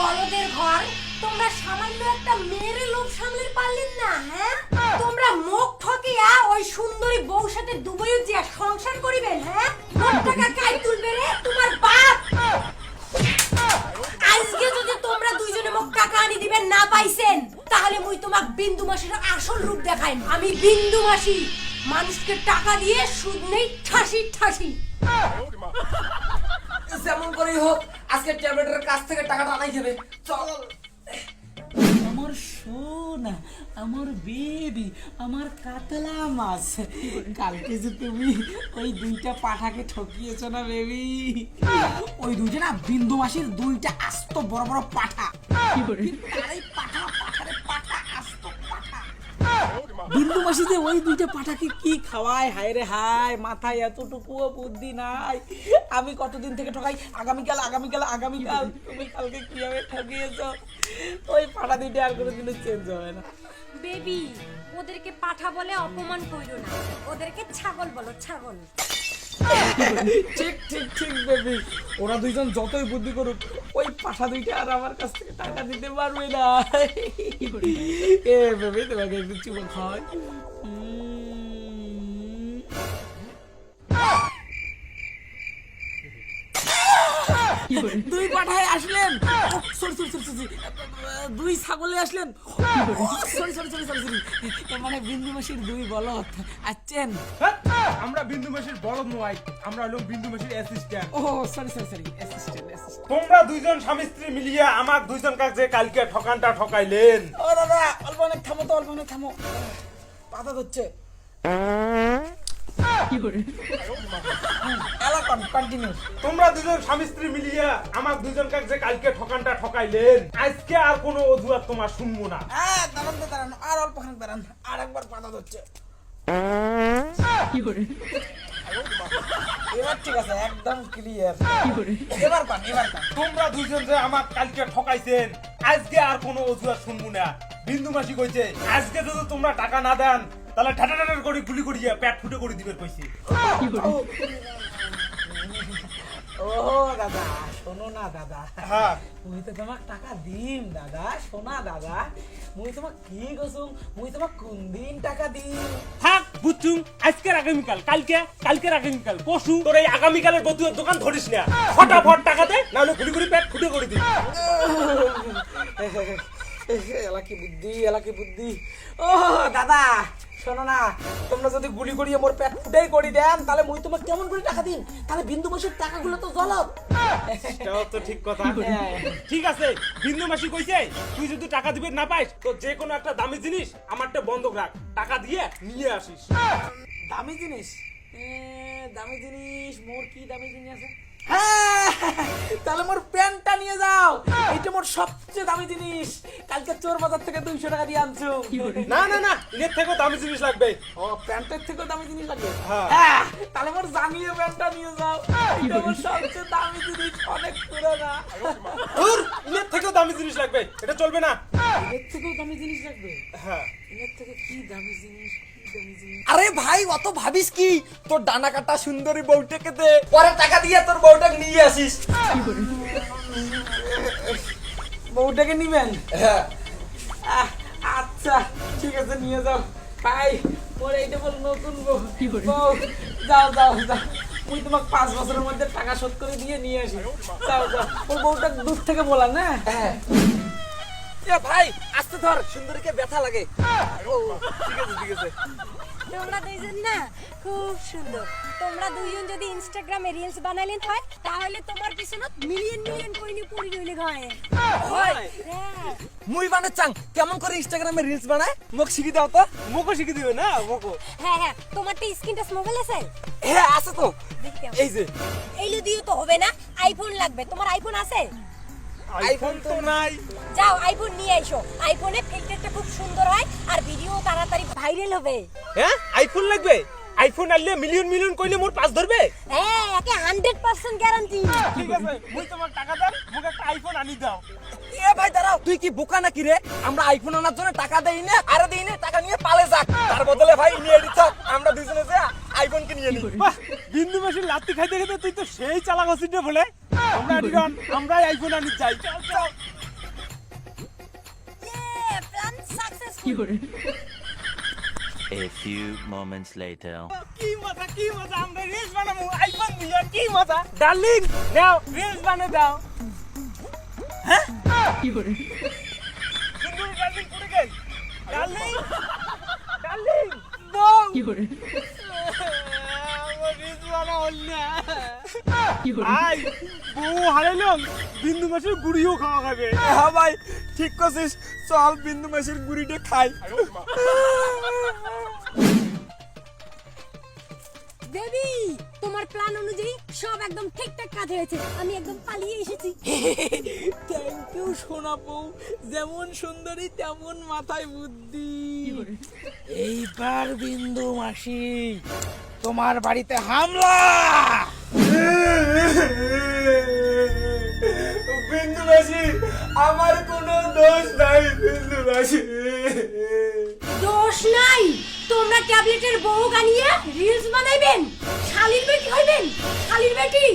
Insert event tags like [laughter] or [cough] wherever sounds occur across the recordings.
বলদের ঘর, তোমরা সামান্য একটা মেয়ের লোভ সামলে পারলেন না হ্যাঁ? তোমরা মুখ ঠকিয়া ওই সুন্দরী বউ সাথে দুবই উঠিয়া সংসার করিবেন হ্যাঁ? কোন টাকা কাই তুলবে রে, তোমার বাপ! আজকে যদি তোমরা দুইজনে মোক টাকা আনি দিবেন, না পাইছেন, তাহলে মুই তোমাক বিন্দু মাসির আসল রূপ দেখাইম। আমি বিন্দু মাসি, মানুষকে টাকা দিয়ে সুদ নেই, ঠাসি ঠাসি। যেমন করেই হোক আজকে ট্যাবলেটের কাছ থেকে টাকাটা আনাই যাবে চল। আমার সোনা আমার বেবি আমার কাতলা মাছ। কালকে যে তুমি ওই দুইটা পাঠাকে ঠকিয়েছো না বেবি ওই দুইটা না বিন্দু মাসির দুইটা আস্ত বড় বড় পাঠা। পাঠা বিন্দু মাসি ওই দুইটা পাঠাকে কি খাওয়ায়? হায় রে হায়, মাথায় এতটুকুও বুদ্ধি নাই। আমি কতদিন থেকে ঠকাই? আগামীকাল আগামীকাল আগামীকাল। তুমি কালকে কীভাবে ঠকিয়েছ? ওই পাঠা দুইটা আর কোনো কোনোদিনও চেঞ্জ হবে না। বেবি, ওদেরকে পাঠা বলে অপমান করিও না। ওদেরকে ছাগল বলো, ছাগল। ঠিক ঠিক ঠিক, বেবি। ওরা দুইজন যতই বুদ্ধি করুক, ওই পাঠা দুইটা আর আমার কাছ থেকে টাকা দিতে পারবে না। এ, বেবি, তোমাকে একটু চুমো খাওয়াই। দুই পাঠায় আসলেন। Sorry sorry sorry sorry. দুই ছাগলে আসলেন। Sorry sorry sorry sorry sorry. মানে বিন্দু মাসির দুই বলদ। আছেন আমরা বিন্দু মাসির বলদ নয় আমরা হলো বিন্দু মাসির অ্যাসিস্ট্যান্ট ও সরি সরি সরি অ্যাসিস্ট্যান্ট তোমরা দুইজন স্বামী স্ত্রী মিলিয়ে আমার দুইজন কাছে কালকে ঠকানটা ঠকাইলেন। ও দাদা অল্প অনেক থামো তো অল্প অনেক থামো পাতা ধরছে। এলাকন কন্টিনিউ তোমরা দুজন স্বামী স্ত্রী মিলিয়ে আমার কাছে কালকে ঠকানটা ঠকাইলেন আজকে আর কোনো অজুহাত তোমার শুনব না। হ্যাঁ দাঁড়ান তো দাঁড়ান। আর অল্প খানিক দাঁড়ান। আর একবার পাতা ধরছে। এবার ঠিক আছে একদম ক্লিয়ার এবার পান এবার পান। তোমরা দুইজন যে আমার কালকে ঠকাইছেন আজকে আর কোনো অজুহাত শুনব না। বিন্দু মাসি কইছে আজকে যদি তোমরা টাকা না দেন তাহলে ঠাটা ঠাটার করে গুলি করিয়ে পেট ফুটে করে দিবে কইছে। ও দাদা শোনো না দাদা। হ্যাঁ। মুই তো তোমাক টাকা দিম দাদা শোনা দাদা। মুই তোমাক কি কসুম? মুই তোমাক কোন দিন টাকা দিম? থাক বুঝছুম আজকের আগামীকাল কালকে কালকের আগামীকাল পশু তোর এই আগামীকালের বন্ধুর দোকান ধরিস না। ফটাফট টাকা দে নাহলে গুলি গুলি পেট ফুটে করে দিবি। এলাকি বুদ্ধি এলাকি বুদ্ধি। ও দাদা শোনো না তোমরা যদি গুলি করিয়ে মোর পেট ফুটাই করি দেন তাহলে মুই তোমাক কেমন করে টাকা দিন তাহলে বিন্দু বসের টাকাগুলো তো জলত তো ঠিক কথা। [laughs] হ্যাঁ। ঠিক আছে বিন্দু মাসি কইছে তুই যদি টাকা দিবে না পাইস তো যে কোনো একটা দামি জিনিস আমারটা বন্ধক রাখ টাকা দিয়ে নিয়ে আসিস। দামি জিনিস? এ, দামি জিনিস মোর কি দামি জিনিস আছে? হ্যাঁ তাহলে মোর প্যান্টটা নিয়ে যাও। এটা মোর সবচেয়ে দামি জিনিস। কালকে চোর বাজার থেকে দুইশো টাকা দিয়ে আনছো। না না না এর থেকেও দামি জিনিস লাগবে। ও প্যান্টের থেকেও দামি জিনিস লাগবে? হ্যাঁ। হ্যাঁ তাহলে মোর জানিয়ে প্যান্টটা নিয়ে যাও। এটা মোর সবচেয়ে দামি জিনিস অনেক পুরোনা। ধুর, এর থেকেও দামি জিনিস লাগবে। এটা চলবে না। এর থেকেও দামি জিনিস লাগবে? হ্যাঁ। এর থেকে কি দামি জিনিস? আরে ভাই অত ভাবিস কি? তোর ডানা কাটা সুন্দরী বউটাকে দে। পরে টাকা দিয়ে তোর বউটাকে নিয়ে আসিস। বউটাকে নিবেন? হ্যাঁ। আচ্ছা ঠিক আছে নিয়ে যাও। ভাই মোর এইটা বল নতুন বউ। বউ যাও যাও যাও। মুই তোমাকে পাঁচ বছরের মধ্যে টাকা শোধ করে দিয়ে নিয়ে আসি। যাও যাও। ওর বউটা দূর থেকে বলা না? হ্যাঁ। ভাই আস্তে ধর সুন্দরীকে ব্যথা লাগে। ঠিক আছে ঠিক আছে। তোমরা দুইজন না খুব সুন্দর। তোমরা দুইজন যদি ইনস্টাগ্রামে রিলস বানাইলেন হয় তাহলে তোমার পিছনে মিলিয়ন মিলিয়ন কইনি পড়ি রইলে হয়। হয়? মুই বানে চাং কেমন করে ইনস্টাগ্রামে রিলস বানায়? মোক শিখি দাও তো। মোকো শিখে দিবে না মোকো? হ্যাঁ হ্যাঁ তোমার তো স্ক্রিন টাচ মোবাইল আছে? হ্যাঁ আছে তো। এই যে। এইলো দিয়ে তো হবে না আইফোন লাগবে। তোমার আইফোন আছে? আইফোন তো নাই। যাও আইফোন নিয়ে এসো আইফোনে ফিল্টারটা খুব সুন্দর হয় আর ভিডিও তাড়াতাড়ি ভাইরাল হবে। হ্যাঁ? আইফোন লাগবে? আইফোন আনলে মিলিয়ন মিলিয়ন কইলে মোর পাস ধরবে? হ্যাঁ একে হান্ড্রেড পার্সেন্ট গ্যারান্টি ঠিক আছে মুই তোমার টাকা মুকে একটা আইফোন আনি দাও। এ ভাই দাঁড়াও তুই কি বোকা নাকি রে? আমরা আইফোন আনার জন্য টাকা দেই না আরে দেই না টাকা নিয়ে পালে যাক। তার বদলে ভাই নিয়ে দিত আমরা দুজনে যে আইফোন কে নিয়ে নিই। বাহ বিন্দু মাসির লাত্তি খাইতে খাইতে তুই তো সেই চালাক হচ্ছিস রে বলে আমরা আইফোন আনি যাই চল চল। Plan successful A few moments later. Oh, কি মজা কি মজা আমরা রিলস বানাবো। আইফোন দিয়ে কি মজা। ডার্লিং নাও রিলস বানিয়ে হ্যাঁ? কি করে? সুন্দর ডার্লিং কি করে? আই বউ হারাইলাম বিন্দু মাসের গুড়িও খাওয়া খাবে। হ্যাঁ ভাই ঠিক করছিস। চল বিন্দু মাসির গুড়িটা খাই। বেবি তোমার প্ল্যান অনুযায়ী সব একদম ঠিকঠাক কাজ হয়েছে। আমি একদম পালিয়ে এসেছি। থ্যাংক ইউ সোনা বউ। যেমন সুন্দরী তেমন মাথায় বুদ্ধি। এইবার বিন্দু মাসি তোমার বাড়িতে হামলা! বিন্দু মাসি আমার কোনো দোষ নাই বিন্দু মাসি। দোষ নাই? তোমরা ট্যাবলেটের বউ গানিয়ে রিলস বানাইবেন? শালির বেটি হইবেন? শালির বেটি?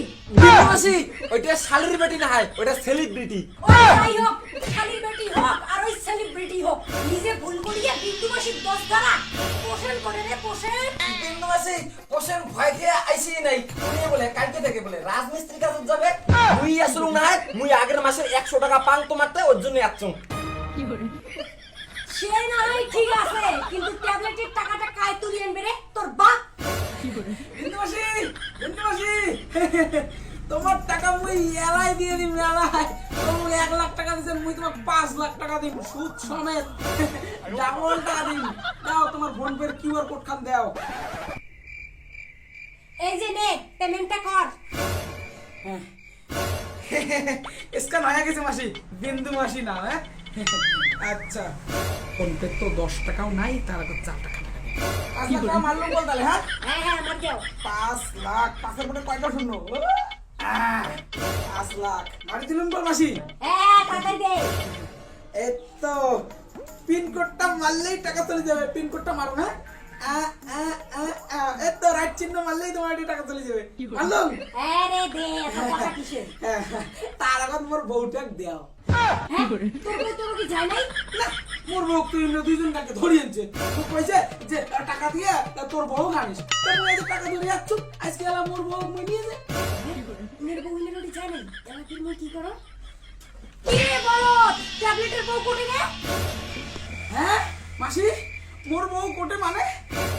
বিন্দু ওইটা শালির বেটি না হয় ওইটা সেলিব্রিটি ওই যাই হোক শালির বেটি হোক আর ওই সেলিব্রিটি হোক নিজে ভুল করিয়া বিন্দু মাসির দোষ ধরা পোষণ করে রে পোষণ। বিন্দু মাসি পোষণ ভয় খেয়ে আইসি নাই। উনি বলে কালকে থেকে বলে রাজমিস্ত্রি কাজে যাবে। মুই আসলু না হয়, মুই আগের মাসে একশো টাকা পাং তোমারতে ওর জন্য আসছুম সে না হয় ঠিক আছে কিন্তু ট্যাবলেটের টাকাটা কায় তুলি আনবে রে তোর বাপ? বিন্দু মাসি তোমার টাকা মুই এলাই দিয়ে দিম এলাই। তুমি এক লাখ টাকা দিছেন মুই তোমার পাঁচ লাখ টাকা দিম সুদ সমেত। ডাবল টাকা দিম। দাও তোমার ফোন পের কিউআর কোড খান দাও। এই যে নে পেমেন্টটা কর। স্ক্যান হয়ে গেছে মাসি। বিন্দু মাসি না হ্যাঁ। আচ্ছা। ফোন তো দশ টাকাও নাই তার আগে চার টাকা টাকা দিন। পাঁচ লাখ টাকা মারলাম বল তাহলে হ্যাঁ? হ্যাঁ হ্যাঁ পাঁচ লাখ পাঁচের মধ্যে কয়টা শূন্য পাঁচ লাখ। মারি বল মাসি। হ্যাঁ এই তো পিনকোডটা মারলেই টাকা চলে যাবে পিনকোডটা মারো না আ, আ, আ, আ। এই তো রাইট চিহ্ন মারলেই তোমার এটি টাকা চলে যাবে মারলাম দে এত কিসের তার আগত মোর বউটাক দেও তোর বউ তোর কি যায় নাই না মোর বউ তুই দুইজন কাকে ধরি আনছে তো কইছে যে টাকা দিয়ে তোর বউ গানিস তো মুই যে টাকা ধরে যাচ্ছ আজকে এলা মোর বউ মুই নিয়ে যে মেয়ের বউ হইলে রোটি যায় নাই এবার ফির মই কি করো কি বলো ট্যাবলেটের বউ কোটে হ্যাঁ মাসি মোর বউ কোটে মানে?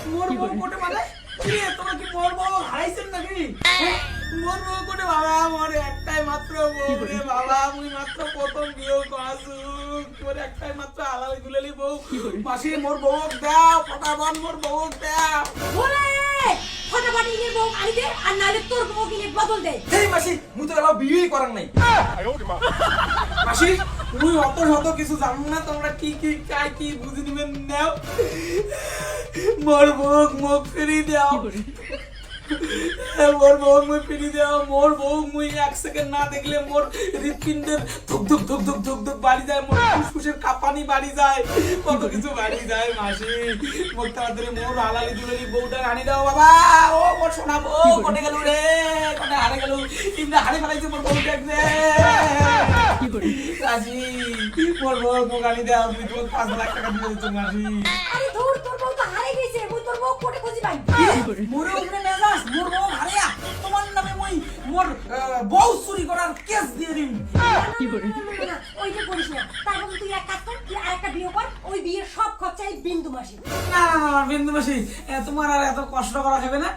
মোর বউ কোটে মানে? কি তোমরা কি মোর বউ হারাইছেন নাকি? হ্যাঁ? মোর বউ কোটে বাবা মোর একটাই মাত্র বউ রে বাবা মুই মাত্র প্রথম বিয়ে করাছু মোর একটাই মাত্র আলাল গুলালি বউ। মাসি মোর বউ দাও ফটাফট মোর বউ দাও। বলে ফটাফট ইনের বউ আনি দে আর নালে তোর বউ কিনে বদল দে। এই মাসি মু তো এবার বিয়েই করার নাই। মাসি অত শত কিছু জানো না তোমরা কি কি চাই কি বুঝে নিবেন? নাও। মোর মুখ মুখ ফিরিয়ে দাও। মোর বউ মুই ফিরি দাও মোর বউ মুই এক সেকেন্ড না দেখলে মোর হৃৎপিণ্ডের ধুক ধুক ধুক ধুক ধুক ধুক বাড়ি যায় মোর ফুসফুসের কাঁপানি বাড়ি যায় কত কিছু বাড়ি যায় মাসি। মোর তাড়াতাড়ি মোর আলালি দুলালি বউটা আনি দাও বাবা। ও মোর সোনা বউ কোটে গেল রে? কোটে হারে গেল? ইমরা হারে ফেলাইছে মোর বউটা রে রাজি। মোর বউ মোক আনি দাও আমি তোমাকে পাঁচ লাখ টাকা দিয়ে দিচ্ছি মাসি। আরে ধুর তোর বউ তো হারিয়ে গেছে মুই তোর বউ কোটে খুঁজি পাই মোরে উপরে মেজাজ মোর বউ হারিয়া তোমার নামে মই মোর বউ চুরি করার কেস দিয়ে দিম কি করে ওইটা করিস না তারপর তুই এক কাজ কর আরেকটা বিয়ে কর ওই বিয়ের সব খরচা এই বিন্দু মাসি না বিন্দু মাসি তোমার আর এত কষ্ট করা হবে না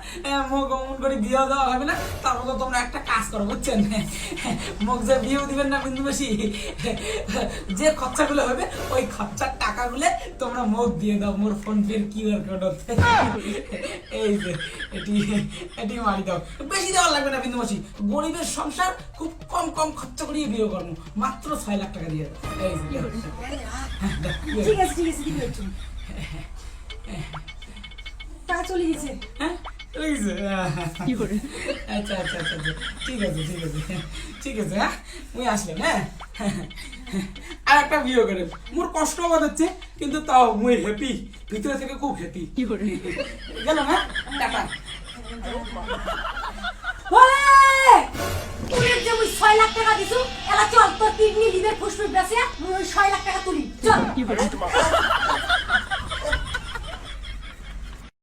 মুখ অমন করে বিয়ে দেওয়া হবে না তার মতো তোমরা একটা কাজ করো বুঝছেন মুখ যে বিয়েও দিবেন না বিন্দু মাসি যে খরচাগুলো হবে ওই খরচার টাকাগুলো তোমরা মুখ দিয়ে দাও মোর ফোন পের কিউআর কোড এই যে এটি এটি মারি দাও বেশি দেওয়া লাগবে না বিন্দু মাসি গরিবের সংসার খুব কম কম খরচা করিয়ে বিয়ে করব মাত্র ছয় লাখ টাকা দিয়ে দাও এই যে দাও। ঠিক আছে ঠিক আছে ঠিক আছে টাকা চলে গেছে। হ্যাঁ? আচ্ছা আচ্ছা আচ্ছা আচ্ছা। ঠিক আছে ঠিক আছে ঠিক আছে হ্যাঁ? মুই আসলেন হ্যাঁ? আর একটা বিয়ে করে। মোর কষ্ট হওয়া হচ্ছে কিন্তু তাও মুই হ্যাপি ভিতরে থেকে খুব হ্যাপি গেল না টাটা। ওই! তুই যে ওই ছয় লাখ টাকা দিছু, এলা চল, তোর কিডনি, লিভার ফুসফুস বেঁচে মুই ওই ছয় লাখ টাকা তুলি। চল।